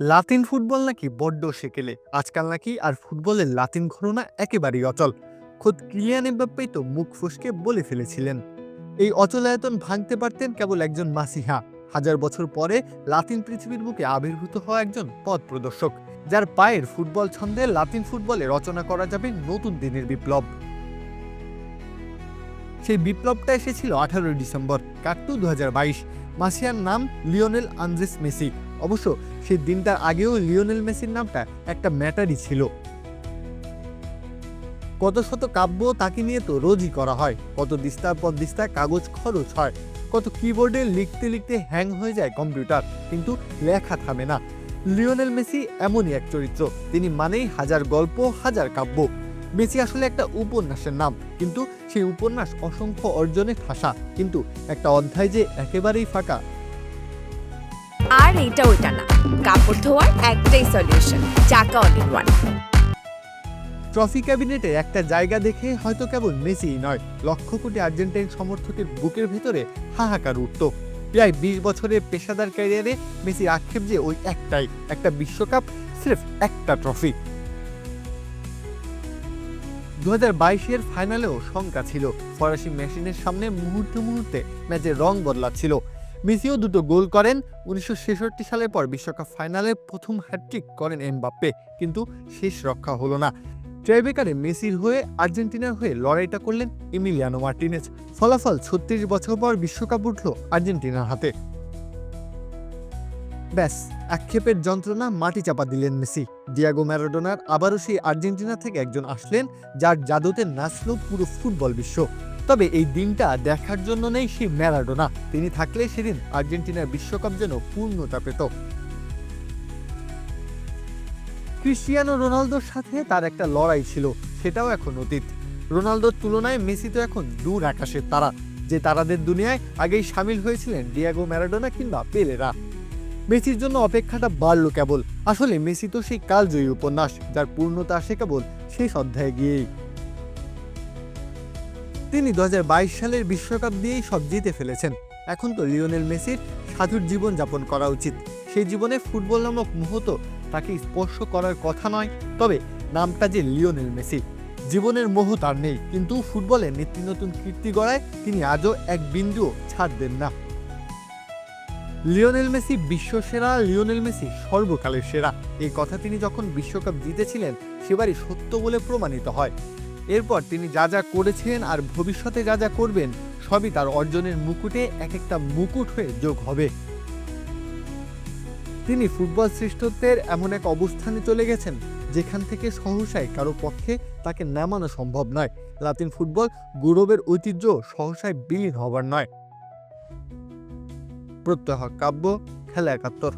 Latin football নাকি বড্ড সেকেলে। আজকাল নাকি আর ফুটবলের লাতিন ঘটনা একেবারেই অচল। খোদ ক্লিয়ান এমবাপ্পেই তো মুখ ফুসকে বলে ফেলেছিলেন। এই অচলায়তন ভাঙতে পারতেন কেবল একজন মাসিহা। হাজার বছর পরে লাতিন পৃথিবীর বুকে আবির্ভূত হওয়া একজন পথ প্রদর্শক, যার পায়ের ফুটবল ছন্দে লাতিন ফুটবলে রচনা করা যাবে নতুন দিনের বিপ্লব। সেই বিপ্লবটা এসেছিল আঠারোই ডিসেম্বর কাকটু দু হাজার বাইশ। মাসিয়ার নাম লিওনেল আন্দ্রেস মেসি। অবশ্য সেই দিনটার আগেও লিওনেল মেসির নামটা একটা ম্যাটারই ছিল। কত শত কাব্য তাকে নিয়ে তো রোজই করা হয়। কত দিস্তার পর দিস্তায় কাগজ খরচ হয়। কত কিবোর্ডে লিখতে লিখতে হ্যাং হয়ে যায় কম্পিউটার। কিন্তু লেখা থামে না। লিওনেল মেসি এমনই এক চরিত্র। তিনি মানেই হাজার গল্প, হাজার কাব্য। মেসি আসলে একটা উপন্যাসের নাম। কিন্তু সেই উপন্যাস অসংখ্য অর্জনে ঠাসা কিন্তু একটা অধ্যায় যে একেবারেই ফাঁকা আর এটা ওইটা না। কাপড় ধোয়ার একটাই সলিউশন চাকা অল ইন ওয়ান ট্রফি ক্যাবিনেটে একটা জায়গা দেখে হয়তো কেবল মেসিই নয়, লক্ষ কোটি আর্জেন্টাইন সমর্থকের বুকের ভেতরে হাহাকার উঠত। প্রায় বিশ বছরের পেশাদার ক্যারিয়ারে মেসির আক্ষেপ যে ওই একটাই, একটা বিশ্বকাপ সির্ফ একটা ট্রফি দু হাজার বাইশের ফাইনালেও শঙ্কা ছিল। ফরাসি মেশিনের সামনে মুহূর্তে মুহূর্তে ম্যাচের রং বদলাচ্ছিল। মেসিও দুটো গোল করেন। উনিশশো সালের পর বিশ্বকাপ ফাইনালে প্রথম হ্যাটট্রিক করেন এমবাপ্পে, কিন্তু শেষ রক্ষা হলো না। ট্রাইবেকারে মেসির হয়ে আর্জেন্টিনার হয়ে লড়াইটা করলেন এমিলিয়ানো মার্টিনেজ। ফলাফল ছত্রিশ বছর পর বিশ্বকাপ উঠল আর্জেন্টিনার হাতে। ব্যাস আক্ষেপের যন্ত্রণা মাটি চাপা দিলেন মেসি। ডিয়াগো ম্যারাডোনার আবারও সেই আর্জেন্টিনা থেকে একজন আসলেন, যার জাদুতে নাচল পুরো ফুটবল বিশ্ব। তবে এই দিনটা দেখার জন্য নেই সেই ম্যারাডোনা। তিনি থাকলে সেদিন আর্জেন্টিনার বিশ্বকাপ যেন পূর্ণতা পেত। ক্রিস্টিয়ানো রোনালদোর সাথে তার একটা লড়াই ছিল, সেটাও এখন অতীত। রোনালদোর তুলনায় মেসি তো এখন দূর আকাশের তারা, যে তারাদের দুনিয়ায় আগেই সামিল হয়েছিলেন ডিয়াগো ম্যারাডোনা কিংবা পেলেরা। মেসির জন্য অপেক্ষাটা বাড়লো কেবল। আসলে মেসি তো সেই কালজয়ী উপন্যাস, যার পূর্ণতা আসে কেবল শেষ অধ্যায়ে গিয়েই। তিনি দুহাজার বাইশ সালের বিশ্বকাপ দিয়েই সব জিতে ফেলেছেন। এখন তো লিওনেল মেসির সাধুর জীবন যাপন করা উচিত। সেই জীবনে ফুটবল নামক মুহূর্ত তাকে স্পর্শ করার কথা নয়, তবে নামটা যে লিওনেল মেসি। জীবনের মোহ তার নেই, কিন্তু ফুটবলে নিত্য নতুন কীর্তি গড়ায় তিনি আজও এক বিন্দুও ছাড় দেন না। লিওনেল মেসি বিশ্বসেরা, লিওনেল মেসি সর্বকালের সেরা। এই কথা তিনি যখন বিশ্বকাপ জিতেছিলেন, সেবারই সত্য বলে প্রমাণিত হয়। এরপর তিনি যা যা করেছিলেন আর ভবিষ্যতে যা যা করবেন, সবই তার অর্জনের মুকুটে এক একটা মুকুট হয়ে যোগ হবে। তিনি ফুটবল শ্রেষ্ঠত্বের এমন এক অবস্থানে চলে গেছেন, যেখান থেকে সহসায় কারও পক্ষে তাকে নামানো সম্ভব নয়। লাতিন ফুটবল গৌরবের ঐতিহ্য সহসায় বিলীন হবার নয়। প্রত্যহ কাব্য, খেলা একাত্তর।